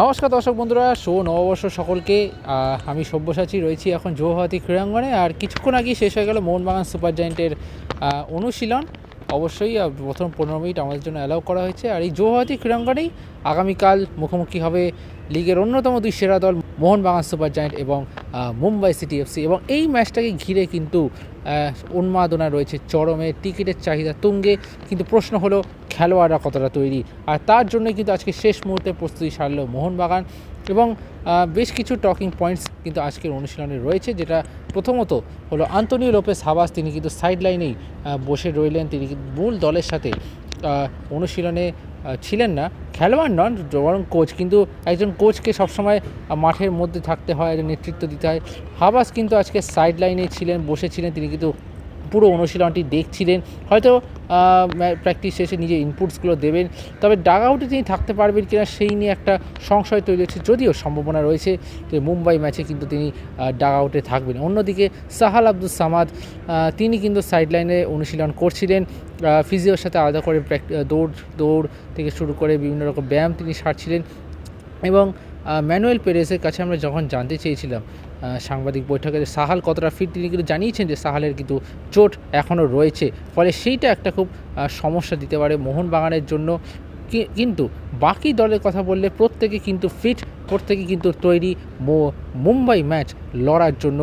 নমস্কার দর্শক বন্ধুরা, শো নববর্ষ সকলকে। আমি সব্যসাচী, রয়েছি এখন জৌহাতি ক্রীড়াঙ্গনে, আর কিছুক্ষণ আগেই শেষ হয়ে গেল মোহনবাগান সুপার জায়েন্টের অনুশীলন। অবশ্যই প্রথম পনেরো মিনিট আমাদের জন্য অ্যালাউ করা হয়েছে। আর এই জৌহাতি ক্রীড়াঙ্গনেই আগামীকাল মুখোমুখি হবে লিগের অন্যতম দুই সেরা দল মোহনবাগান সুপার জায়েন্ট এবং মুম্বাই সিটি এফসি। এবং এই ম্যাচটাকে ঘিরে কিন্তু উন্মাদনা রয়েছে চরমে। টিকিটের চাহিদা তুঙ্গে। কিন্তু প্রশ্ন হলো, খেলোয়াড়রা কতটা তৈরি? আর তার জন্য কিন্তু আজকে শেষ মুহূর্তে প্রস্তুতি সারল মোহনবাগান। এবং বেশ কিছু টকিং পয়েন্টস কিন্তু আজকের অনুশীলনে রয়েছে, যেটা প্রথমত হলো আন্তনিও লোপেস হাবাস তিনি কিন্তু সাইড লাইনেই বসে রইলেন। তিনি মূল দলের সাথে অনুশীলনে ছিলেন না। খেলোয়াড় নন, বরং কোচ কিন্তু একজন কোচকে সবসময় মাঠের মধ্যে থাকতে হয় নেতৃত্ব দিতে হয়। হাবাস কিন্তু আজকে সাইড লাইনে ছিলেন। বসেছিলেন তিনি কিন্তু পুরো অনুশীলনটি দেখছিলেন। হয়তো প্র্যাকটিস শেষে নিজের ইনপুটসগুলো দেবেন। তবে ডাগ আউটে তিনি থাকতে পারবেন কিনা সেই নিয়ে একটা সংশয় তৈরি হচ্ছে, যদিও সম্ভাবনা রয়েছে। যে মুম্বাই ম্যাচে কিন্তু তিনি ডাগ আউটে থাকবেন। অন্যদিকে সাহাল আব্দুল সামাদ তিনি কিন্তু সাইডলাইনে অনুশীলন করছিলেন। ফিজিওর সাথে আলাদা করে দৌড় দৌড় থেকে শুরু করে বিভিন্ন রকম ব্যায়াম তিনি সারছিলেন। এবং ম্যানুয়েল পেরেসের কাছে আমরা যখন জানতে চেয়েছিলাম সাংবাদিক বৈঠকে যে সাহাল কতটা ফিট তিনি কিন্তু জানিয়েছেন যে সাহালের কিন্তু চোট এখনও রয়েছে। ফলে সেইটা একটা খুব সমস্যা দিতে পারে মোহনবাগানের জন্য। কিন্তু বাকি দলের কথা বললে প্রত্যেকে কিন্তু ফিট প্রত্যেকে কিন্তু তৈরি মুম্বাই ম্যাচ লড়ার জন্য।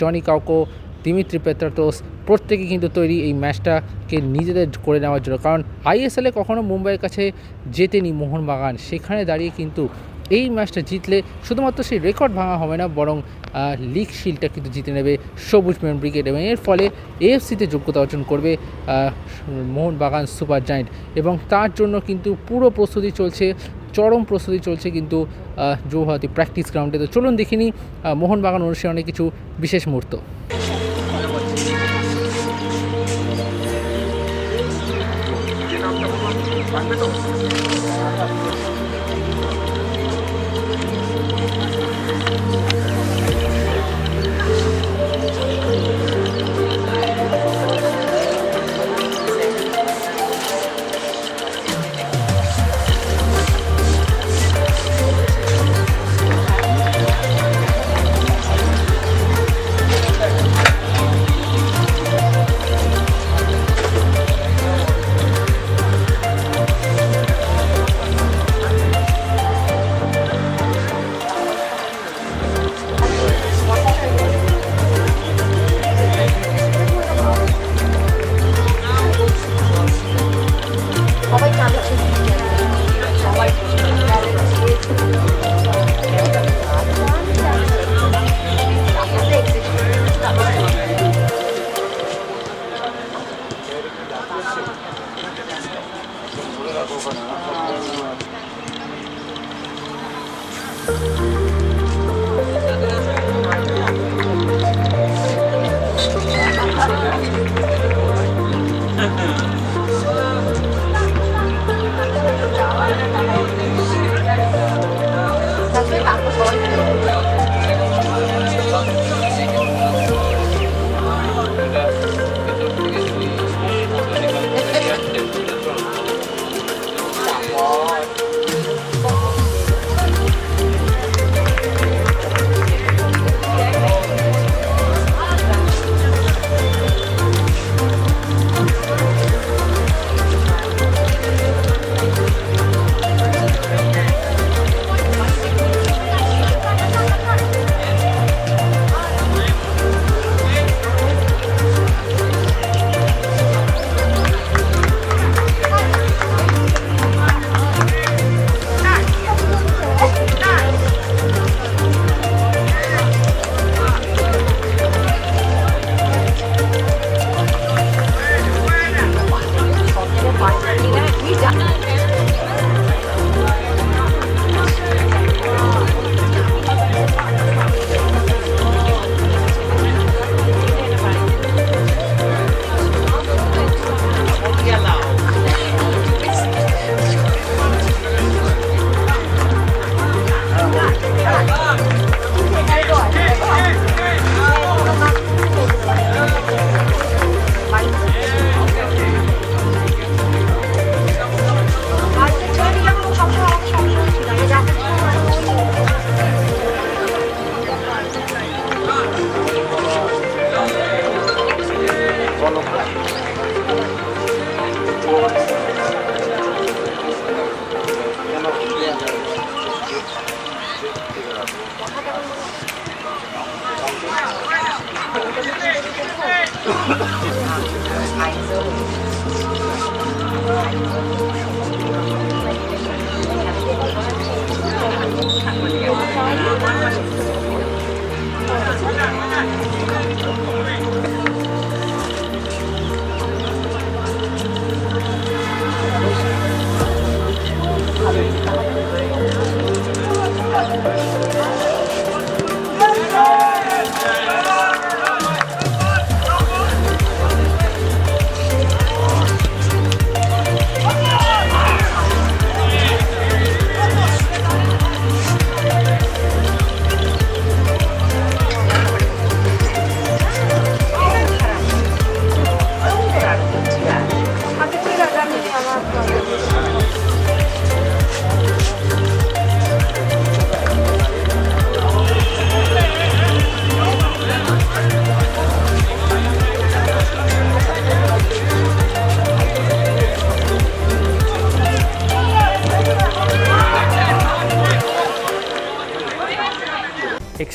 জনি কাউকো, দিমিত্রি পেত্রাটোস প্রত্যেকে কিন্তু তৈরি এই ম্যাচটাকে নিজেদের করে নেওয়ার জন্য। কারণ আইএসএলে কখনো মুম্বাইয়ের কাছে জেতেনি মোহনবাগান। সেখানে দাঁড়িয়ে কিন্তু এই ম্যাচটা জিতলে শুধুমাত্র সেই রেকর্ড ভাঙা হবে না, বরং লিগ শিলটা কিন্তু জিতে নেবে সবুজ মেন ব্রিগেড এবং এর ফলে এএফসিতে যোগ্যতা অর্জন করবে মোহনবাগান সুপার জায়েন্ট এবং তার জন্য কিন্তু পুরো প্রস্তুতি চলছে, চরম প্রস্তুতি চলছে কিন্তু জৌহাতি প্র্যাকটিস গ্রাউন্ডে তো চলুন দেখিনি মোহনবাগান অনুশীলনে কিছু বিশেষ মুহূর্ত। সবাই